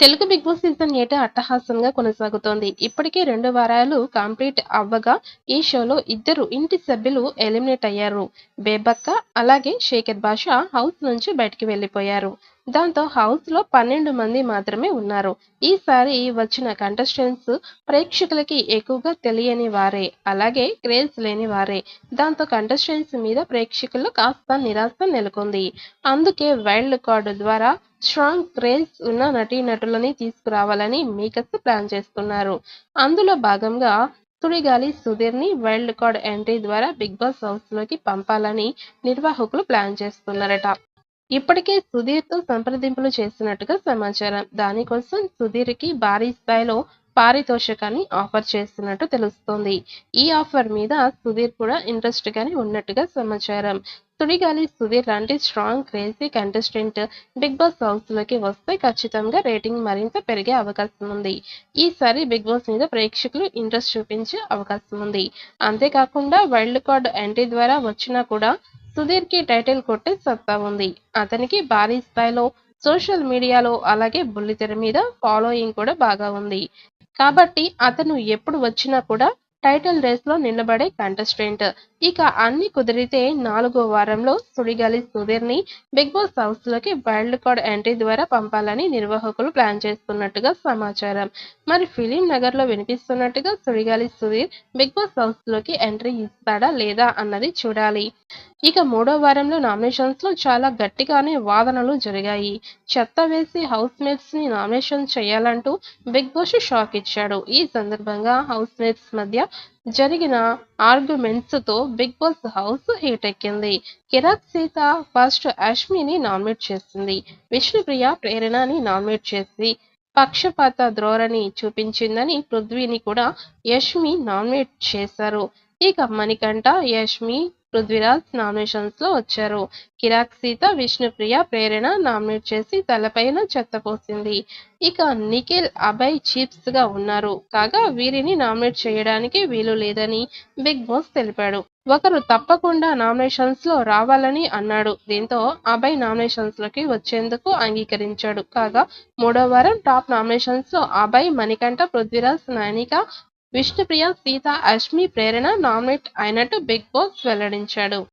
Telugu Bigg Boss season eight అట్టహాసంగా కొనసాగుతోంది. ఇప్పటికే రెండు వారాలు కంప్లీట్ అవ్వగా ఈ షోలో ఇద్దరు ఇంటి సభ్యులు ఎలిమినేట్ అయ్యారు. బేబక్క అలాగే శేఖర్ బాషా హౌస్ నుంచి బయటికి వెళ్ళిపోయారు దాంతో హౌస్లో పన్నెండు మంది మాత్రమే ఉన్నారు. ఈసారి వచ్చిన కంటెస్టెంట్స్ ప్రేక్షకులకి ఎక్కువగా తెలియని వారే అలాగే క్రేజ్ లేని వారే. దాంతో కంటెస్టెంట్స్ మీద ప్రేక్షకుల్లో కాస్త నిరాశ నెలకొంది. అందుకే వైల్డ్ కార్డు ద్వారా స్ట్రాంగ్ క్రేజ్ ఉన్న నటీనటులని తీసుకురావాలని మేకర్స్ ప్లాన్ చేస్తున్నారు. అందులో భాగంగా సుడిగాలి సుధీర్ని వైల్డ్ కార్డ్ ఎంట్రీ ద్వారా బిగ్ బాస్ హౌస్లోకి పంపాలని నిర్వాహకులు ప్లాన్ చేస్తున్నారట. ఇప్పటికే సుధీర్తో సంప్రదింపులు చేస్తున్నట్టుగా సమాచారం. దానికోసం సుధీర్కి భారీ స్థాయిలో పారితోషికాన్ని ఆఫర్ చేస్తున్నట్టు తెలుస్తోంది. ఈ ఆఫర్ మీద సుధీర్ కూడా ఇంట్రెస్ట్ గానే ఉన్నట్టుగా సమాచారం. సుడిగాలి సుధీర్ లాంటి strong crazy contestant Bigg Boss హౌస్లోకి వస్తే ఖచ్చితంగా రేటింగ్ మరింత పెరిగే అవకాశం ఉంది. ఈసారి బిగ్ బాస్ మీద ప్రేక్షకులు ఇంట్రెస్ట్ చూపించే అవకాశం ఉంది. అంతేకాకుండా వైల్డ్ కార్డ్ ఎంట్రీ ద్వారా వచ్చినా కూడా సుధీర్కి టైటిల్ కొట్టే సత్తా ఉంది. అతనికి భారీ స్థాయిలో సోషల్ మీడియాలో అలాగే బుల్లితెర మీద ఫాలోయింగ్ కూడా బాగా ఉంది. కాబట్టి అతను ఎప్పుడు వచ్చినా కూడా టైటిల్ రేస్లో నిలబడే కంటెస్టెంట్. ఇక అన్ని కుదిరితే నాలుగో వారంలో సుడిగాలి సుధీర్ని బిగ్ బాస్ హౌస్లోకి వైల్డ్ కార్డ్ ఎంట్రీ ద్వారా పంపాలని నిర్వాహకులు ప్లాన్ చేస్తున్నట్టుగా సమాచారం. మరి ఫిలిం నగర్లో వినిపిస్తున్నట్టుగా సుడిగాలి సుధీర్ బిగ్ బాస్ హౌస్లోకి ఎంట్రీ ఇస్తాడా లేదా అన్నది చూడాలి. ఇక మూడో వారంలో నామినేషన్స్లో చాలా గట్టిగానే వాదనలు జరిగాయి. చెత్త వేసి హౌస్ మేట్స్ని నామినేషన్ చేయాలంటూ బిగ్ బాస్ షాక్ ఇచ్చాడు. ఈ సందర్భంగా హౌస్ మేట్స్ మధ్య జరిగిన ఆర్గ్యుమెంట్స్తో బిగ్ బాస్ హౌస్ హీట్ ఎక్కింది కిరాక్ సీత ఫస్ట్ అష్మిని నామినేట్ చేసింది. విష్ణుప్రియ ప్రేరణని నామినేట్ చేసి పక్షపాత ధోరణి చూపించిందని పృథ్వీని కూడా యష్మి నామినేట్ చేశారు. ఇక మణికంఠ యష్మి పృథ్వీరాజ్ నామినేషన్స్లో వచ్చారు. కిరాక్ సీత విష్ణుప్రియ ప్రేరణ నామినేట్ చేసి తలపైన చెత్త పోసింది. ఇక నిఖిల్ అభయ్ చీప్స్గా ఉన్నారు. కాగా వీరిని నామినేట్ చేయడానికి వీలు లేదని బిగ్ బాస్ తెలిపాడు. ఒకరు తప్పకుండా నామినేషన్స్లో రావాలని అన్నాడు. దీంతో అభయ్ నామినేషన్స్లోకి వచ్చేందుకు అంగీకరించాడు. కాగా మూడో వారం టాప్ నామినేషన్స్లో అభయ్ మణికంఠ పృథ్వీరాజ్ నైనిక విష్ణుప్రియ సీత అష్మి ప్రేరణ నామినేట్ అయినట్టు బిగ్ బాస్ వెల్లడించాడు.